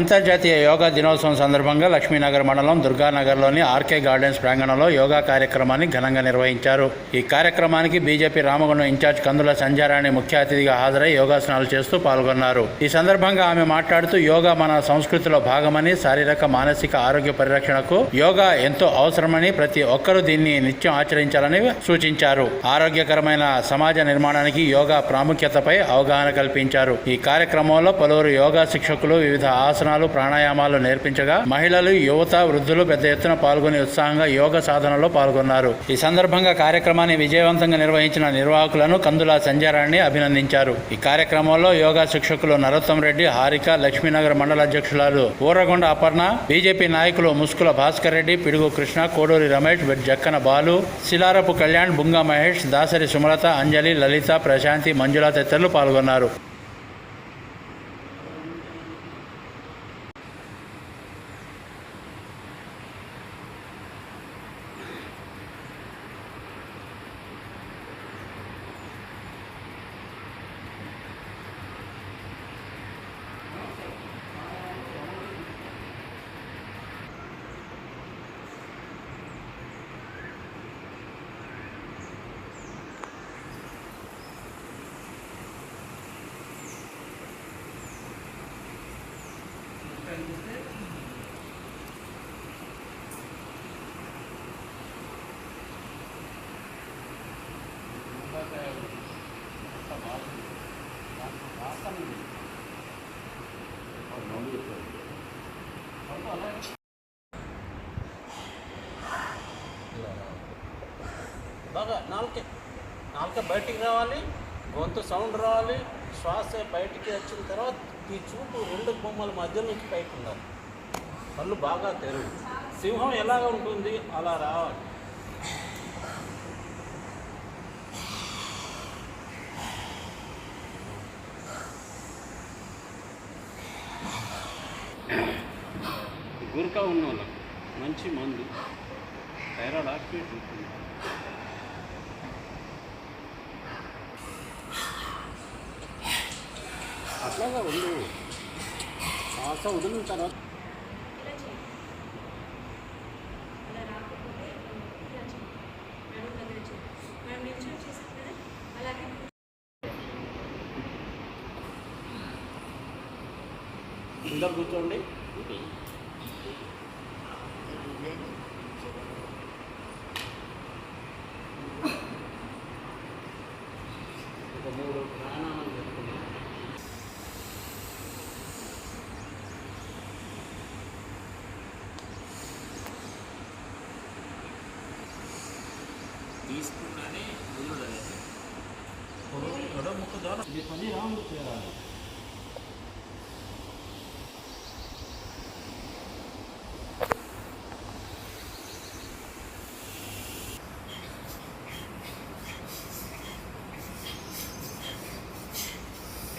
అంతర్జాతీయ యోగా దినోత్సవం సందర్భంగా లక్ష్మీనగర్ మండలం దుర్గానగర్లోని ఆర్కే గార్డెన్స్ ప్రాంగణంలో యోగా కార్యక్రమాన్ని ఘనంగా నిర్వహించారు. ఈ కార్యక్రమానికి బీజేపీ రామగుండం ఇన్ఛార్జ్ కందుల సంజారాణి ముఖ్య అతిథిగా హాజరై యోగాసనాలు చేస్తూ పాల్గొన్నారు. ఈ సందర్భంగా ఆమె మాట్లాడుతూ యోగా మన సంస్కృతిలో భాగమని శారీరక మానసిక ఆరోగ్య పరిరక్షణకు యోగా ఎంతో అవసరమని ప్రతి ఒక్కరూ దీన్ని నిత్యం ఆచరించాలని సూచించారు. ఆరోగ్యకరమైన సమాజ నిర్మాణానికి యోగా ప్రాముఖ్యతపై అవగాహన కల్పించారు. ఈ కార్యక్రమంలో పలువురు యోగా శిక్షకులు వివిధ ఆసనాలు ప్రాణాయామాలు నేర్పించగా మహిళలు యువత వృద్ధులు పెద్ద ఎత్తున పాల్గొని ఉత్సాహంగా యోగ సాధనలో పాల్గొన్నారు. ఈ సందర్భంగా కార్యక్రమాన్ని విజయవంతంగా నిర్వహించిన నిర్వాహకులను కందుల సంజారాన్ని అభినందించారు. ఈ కార్యక్రమంలో యోగా శిక్షకులు నరోత్తం రెడ్డి హారిక లక్ష్మీనగర్ మండల అధ్యక్షురాలు ఊరగొండ అపర్ణ బీజేపీ నాయకులు ముస్కుల భాస్కర్ రెడ్డి పిడుగు కృష్ణ కోడూరి రమేష్ జక్కన బాలు శిలారపు కళ్యాణ్ బుంగా మహేష్ దాసరి సుమలత అంజలి లలిత ప్రశాంతి మంజుల తదితరులు పాల్గొన్నారు. బాగా నాలుకే. నాలుక బయటికి రావాలి గొంతు సౌండ్ రావాలి శ్వాస బయటికి వచ్చిన తర్వాత ఈ చూపు రెండు బొమ్మల మధ్య నుంచి పైకి ఉండాలి. కళ్ళు బాగా తెరువు సింహం ఎలాగ ఉంటుంది? అలా రావాలి. గురకా ఉన్న వాళ్ళకు మంచి మందు థైరాయిడ్ యాక్టివేట్ ఉంటుంది. అట్లాగా ఉండు. శ్వాస వదిలిన తర్వాత ఇలా చేయి बीस पुराने थे ये पनीर आम क्या है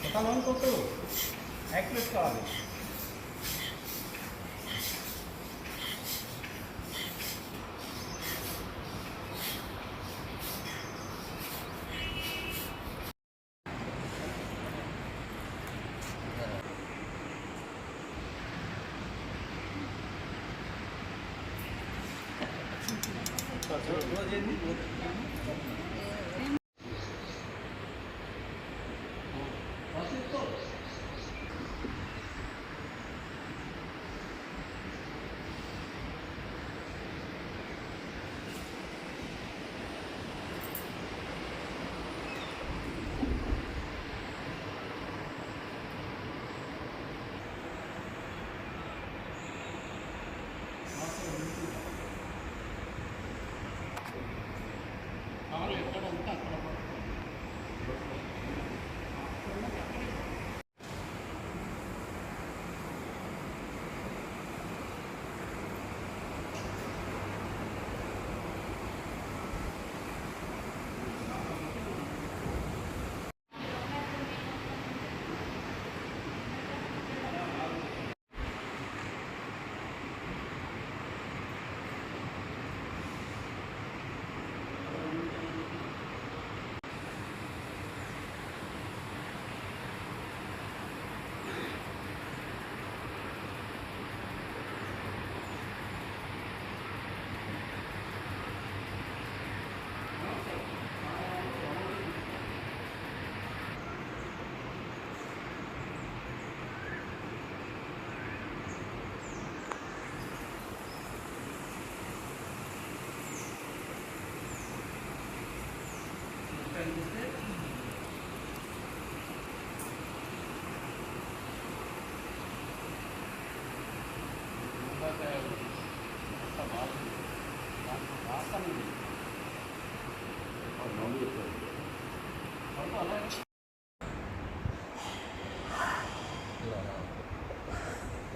पता कौन को तो एक्ट्रेस का Вот я не буду.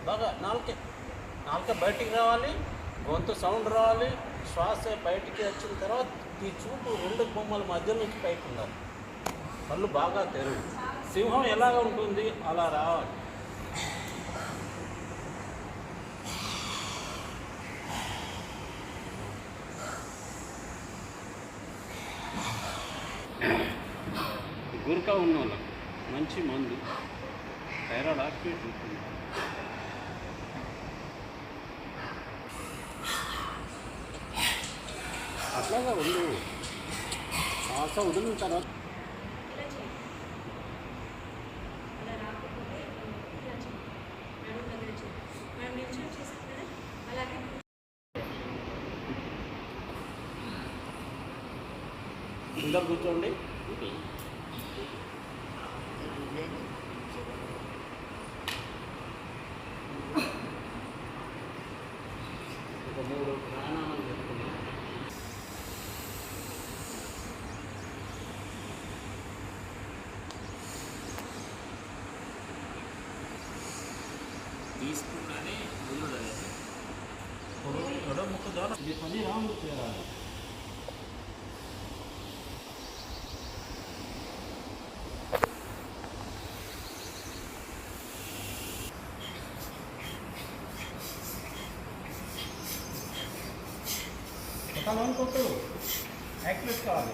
బాగా నాలుకే నాలుక బయటికి రావాలి గొంతు సౌండ్ రావాలి శ్వాస బయటికి వచ్చిన తర్వాత ఈ చూపు రెండు బొమ్మల మధ్య నుంచి పైకి ఉండాలి. కళ్ళు బాగా తెరువు సింహం ఎలాగ ఉంటుంది? అలా రావాలి. ఇంకా ఉన్న వాళ్ళకు మంచి మందు. థైరాయిడ్ యాక్టివేట్ ఉంటుంది. అట్లాగా ఉండు. శ్వాస వదిలిన తర్వాత ఇలా అలాగే అందరు కూర్చోండి. ఒక మూడు ప్రాణాలు చెప్తున్నాం తీసుకున్నానే వదిలేడు ఇప్పుడు ఎడో ముక్క ద్వారా ఇది పని రాములు చేయాలి కొట్టు యాక్టివేట్ కావాలి